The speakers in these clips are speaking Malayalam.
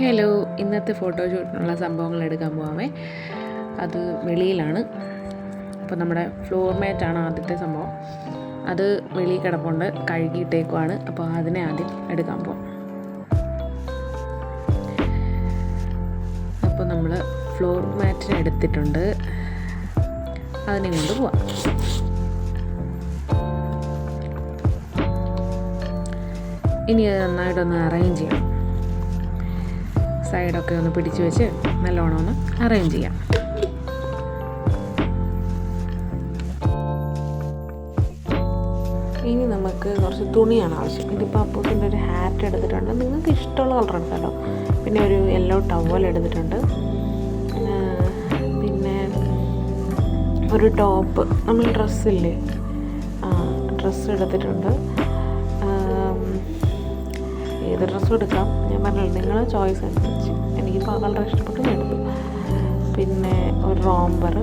ഹലോ ഇന്നത്തെ ഫോട്ടോ ഷൂട്ടിനുള്ള സംഭവങ്ങൾ എടുക്കാൻ പോവാമേ. അത് വെളിയിലാണ്. അപ്പോൾ നമ്മുടെ ഫ്ലോർ മാറ്റാണ് ആദ്യത്തെ സംഭവം. അത് വെളിയിൽ കിടപ്പുണ്ട് കഴുകിയിട്ടേക്കുവാണ്. അപ്പോൾ അതിനെ ആദ്യം എടുക്കാൻ പോവാം. അപ്പോൾ നമ്മൾ ഫ്ലോർ മാറ്റിനെ എടുത്തിട്ടുണ്ട്. അതിനെ കൊണ്ട് പോവാം. ഇനി അത് നന്നായിട്ടൊന്ന് അറേഞ്ച് ചെയ്യണം. സൈഡൊക്കെ ഒന്ന് പിടിച്ച് വെച്ച് നല്ലോണം ഒന്ന് അറേഞ്ച് ചെയ്യാം. ഇനി നമുക്ക് കുറച്ച് തുണിയാണ് ആവശ്യം. ഇതിപ്പോൾ അപ്പൂസിന്റെ ഒരു ഹാറ്റ് എടുത്തിട്ടുണ്ട്. നിങ്ങൾക്ക് ഇഷ്ടമുള്ള കളർ എടുക്കാമല്ലോ പിന്നെ ഒരു യെല്ലോ ടവൽ എടുത്തിട്ടുണ്ട്. പിന്നെ ഒരു ടോപ്പ് നമ്മൾ ഡ്രസ്സില്ലേ ഡ്രസ്സ് എടുത്തിട്ടുണ്ട്. ഏത് ഡ്രസ്സും എടുക്കാം. ഞാൻ പറഞ്ഞില്ല നിങ്ങൾ ചോയ്സ് അനുസരിച്ച്. എനിക്ക് വളരെ ഇഷ്ടപ്പെട്ടു എടുത്തു പിന്നെ ഒരു റോംബർ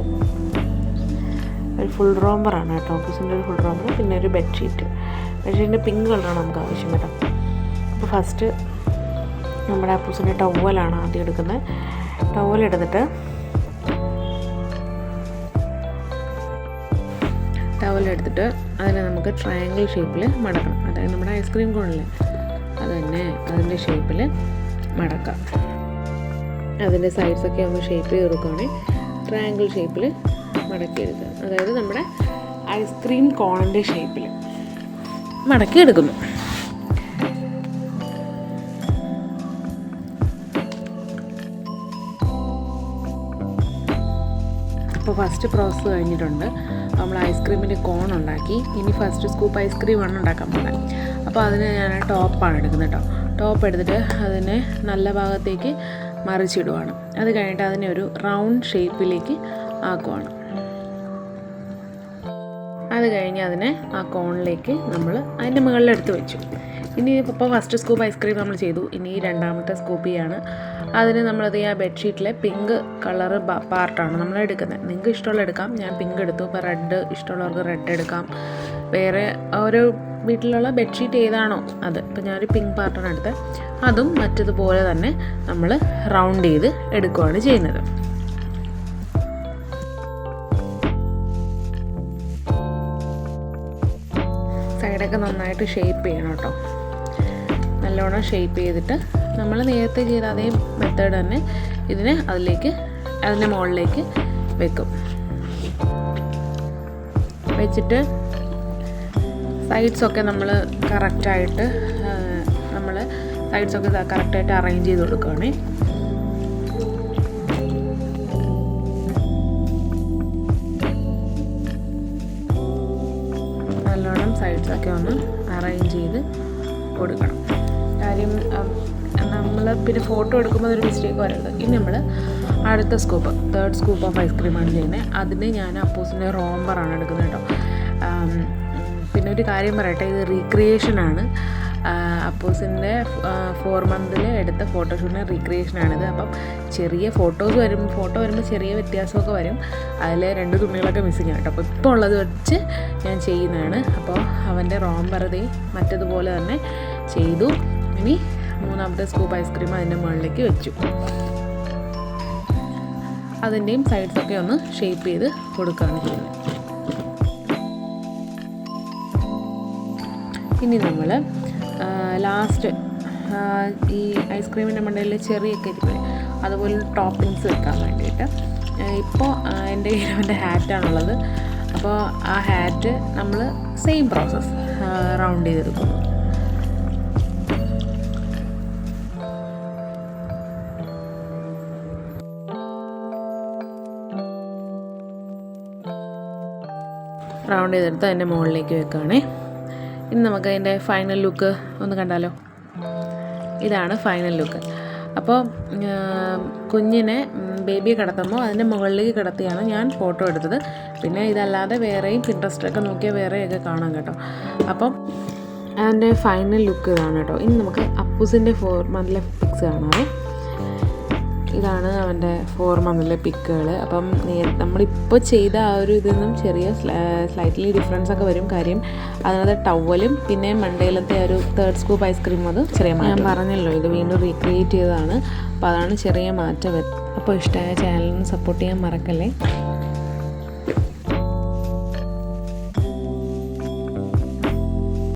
ഒരു ഫുൾ റോംബറാണ് കേട്ടോ. ഓഫീസിന്റെ ഒരു ഫുൾ റോംബർ പിന്നെ ഒരു ബെഡ്ഷീറ്റ് ബെഡ്ഷീറ്റിന്റെ പിങ്ക് കളറാണ് നമുക്ക് ആവശ്യം കേട്ടോ. അപ്പോൾ ഫസ്റ്റ് നമ്മുടെ അപ്പൂസിന്റെ ടവലാണ് ആദ്യം എടുക്കുന്നത്. ടവൽ എടുത്തിട്ട് ടവൽ എടുത്തിട്ട് അതിനെ നമുക്ക് ട്രയാങ്കിൾ ഷേപ്പിൽ മടക്കണം. അതായത് നമ്മുടെ ഐസ്ക്രീം കോണില്ലേ അത് തന്നെ അതിന്റെ ഷേപ്പിൽ മടക്കാം. അതിന്റെ സൈഡ്സൊക്കെ ഒന്ന് ഷേപ്പ് ചെയ്ത് കൊടുക്കുകയാണെങ്കിൽ ട്രയാങ്കിൾ ഷേപ്പിൽ മടക്കിയെടുക്കുക. അതായത് നമ്മുടെ ഐസ്ക്രീം കോണിന്റെ ഷേപ്പിൽ മടക്കിയെടുക്കുന്നു. അപ്പോൾ ഫസ്റ്റ് പ്രോസസ്സ് കഴിഞ്ഞിട്ടുണ്ട്. നമ്മൾ ഐസ്ക്രീമിന്റെ കോൺ ഉണ്ടാക്കി. ഇനി ഫസ്റ്റ് സ്കൂപ്പ് ഐസ്ക്രീമാണ് ഉണ്ടാക്കാൻ പോകുന്നത് അപ്പോൾ അതിന് ഞാൻ ടോപ്പാണ് എടുക്കുന്നത് കേട്ടോ. ടോപ്പ് എടുത്തിട്ട് അതിനെ നല്ല ഭാഗത്തേക്ക് മറിച്ചിടുവാണ്. അത് കഴിഞ്ഞിട്ട് അതിനെ ഒരു റൗണ്ട് ഷേപ്പിലേക്ക് ആക്കുവാണ്. അത് കഴിഞ്ഞ് അതിനെ ആ കോണിലേക്ക് നമ്മൾ അതിന്റെ മുകളിൽ എടുത്ത് വെച്ചു. ഇനി ഇപ്പോൾ ഫസ്റ്റ് സ്കൂപ്പ് ഐസ്ക്രീം നമ്മൾ ചെയ്തു. ഇനി രണ്ടാമത്തെ സ്കൂപ്പിയാണ് അതിന് നമ്മളത് ആ ബെഡ്ഷീറ്റിലെ പിങ്ക് കളറ് പാർട്ടാണ് നമ്മൾ എടുക്കുന്നത്. നിങ്ങൾക്ക് ഇഷ്ടമുള്ള എടുക്കാം. ഞാൻ പിങ്ക് എടുത്തു. ഇപ്പോൾ റെഡ് ഇഷ്ടമുള്ളവർക്ക് റെഡ് എടുക്കാം. വേറെ ഓരോ വീട്ടിലുള്ള ബെഡ്ഷീറ്റ് ഏതാണോ അത്. ഇപ്പോൾ ഞാനൊരു പിങ്ക് പാർട്ടാണ് എടുത്തത് അതും മറ്റതുപോലെ തന്നെ നമ്മൾ റൗണ്ട് ചെയ്ത് എടുക്കുകയാണ് ചെയ്യുന്നത്. സൈഡൊക്കെ നന്നായിട്ട് ഷേപ്പ് ചെയ്യണം കേട്ടോ. നല്ലോണം ഷേപ്പ് ചെയ്തിട്ട് നമ്മൾ നേരത്തെ ചെയ്ത അതേ മെത്തേഡ് തന്നെ ഇതിനെ അതിലേക്ക് അതിന്റെ മുകളിലേക്ക് വെക്കും. വെച്ചിട്ട് സൈഡ്സൊക്കെ നമ്മൾ കറക്റ്റായിട്ട് നമ്മൾ സൈഡ്സൊക്കെ കറക്റ്റായിട്ട് അറേഞ്ച് ചെയ്ത് കൊടുക്കുകയാണേ നല്ലോണം സൈഡ്സൊക്കെ ഒന്ന് അറേഞ്ച് ചെയ്ത് കൊടുക്കണം. കാര്യം നമ്മൾ പിന്നെ ഫോട്ടോ എടുക്കുമ്പോൾ ഒരു മിസ്റ്റേക്ക് വരരുത്. ഇനി നമ്മൾ അടുത്ത സ്കൂപ്പ് തേർഡ് സ്കൂപ്പ് ഓഫ് ഐസ്ക്രീമാണ് ചെയ്യുന്നത് അതിന് ഞാൻ അപ്പൂസിന്റെ റോംബറാണ് എടുക്കുന്നത് കേട്ടോ. പിന്നെ ഒരു കാര്യം പറയട്ടെ ഇത് റീക്രിയേഷനാണ് അപ്പൂസിന്റെ ഫോർ മന്തിൽ എടുത്ത ഫോട്ടോഷൂട്ടിന് റീക്രിയേഷനാണിത് അപ്പം ചെറിയ ഫോട്ടോസ് വരും ഫോട്ടോ വരുമ്പോൾ ചെറിയ വ്യത്യാസമൊക്കെ വരും. അതിൽ രണ്ട് തുണികളൊക്കെ മിസ്സിങ് കേട്ടോ. അപ്പോൾ ഇപ്പോൾ ഉള്ളത് വെച്ച് ഞാൻ ചെയ്യുന്നതാണ്. അപ്പോൾ അവന്റെ റോംബറതി മറ്റതുപോലെ തന്നെ ചെയ്തു. ഇനി മൂന്നാമത്തെ സ്കൂപ്പ് ഐസ്ക്രീം അതിന്റെ മുകളിലേക്ക് വെച്ചു. അതിന്റെയും സൈഡ്സൊക്കെ ഒന്ന് ഷേപ്പ് ചെയ്ത് കൊടുക്കുകയാണ് ചെയ്യുന്നത് ഇനി നമ്മൾ ലാസ്റ്റ് ഈ ഐസ്ക്രീമിന്റെ മണ്ടയിൽ ചെറിയൊക്കെ ഇരിക്കില്ലേ അതുപോലെ ടോപ്പിങ്സ് വെക്കാൻ വേണ്ടിയിട്ട്. ഇപ്പോൾ എന്റെ കയ്യിൽ അവന്റെ ഹാറ്റാണുള്ളത് അപ്പോൾ ആ ഹാറ്റ് നമ്മൾ സെയിം പ്രോസസ്സ് റൗണ്ട് ചെയ്തെടുക്കുന്നു. റൗണ്ട് ചെയ്തെടുത്ത് അതിന്റെ മുകളിലേക്ക് വെക്കുകയാണേ. ഇനി നമുക്ക് അതിന്റെ ഫൈനൽ ലുക്ക് ഒന്ന് കണ്ടാലോ? ഇതാണ് ഫൈനൽ ലുക്ക് അപ്പോൾ കുഞ്ഞിനെ ബേബിയെ കിടത്തുമ്പോൾ അതിന്റെ മുകളിലേക്ക് കിടത്തിയാണ് ഞാൻ ഫോട്ടോ എടുത്തത്. പിന്നെ ഇതല്ലാതെ വേറെയും പിൻട്രസ്റ്റൊക്കെ നോക്കിയാൽ വേറെയൊക്കെ കാണാം കേട്ടോ. അപ്പം അതിന്റെ ഫൈനൽ ലുക്ക് ഇതാണ് കേട്ടോ. ഇനി നമുക്ക് അപ്പൂസിന്റെ ഫോർ മന്തിലെ പിക്സ് കാണാവേ. ഇതാണ് അവന്റെ ഫോർ മന്തിലെ പിക്കുകൾ അപ്പം നേ- നമ്മളിപ്പോൾ ചെയ്ത ആ ഒരു ഇതിൽ നിന്നും ചെറിയ സ്ലൈറ്റ്ലി ഡിഫറൻസ് ഒക്കെ വരും കാര്യം. അതിനകത്ത് ടവലും പിന്നെ മണ്ടയിലത്തെ ഒരു തേർഡ് സ്കൂപ്പ് ഐസ്ക്രീം അത് ചെറിയ ഞാൻ പറഞ്ഞല്ലോ ഇത് വീണ്ടും റീക്രിയേറ്റ് ചെയ്തതാണ്. അപ്പോൾ അതാണ് ചെറിയ മാറ്റം. അപ്പോൾ ഇഷ്ടമായ ചാനലിന് സപ്പോർട്ട് ചെയ്യാൻ മറക്കല്ലേ?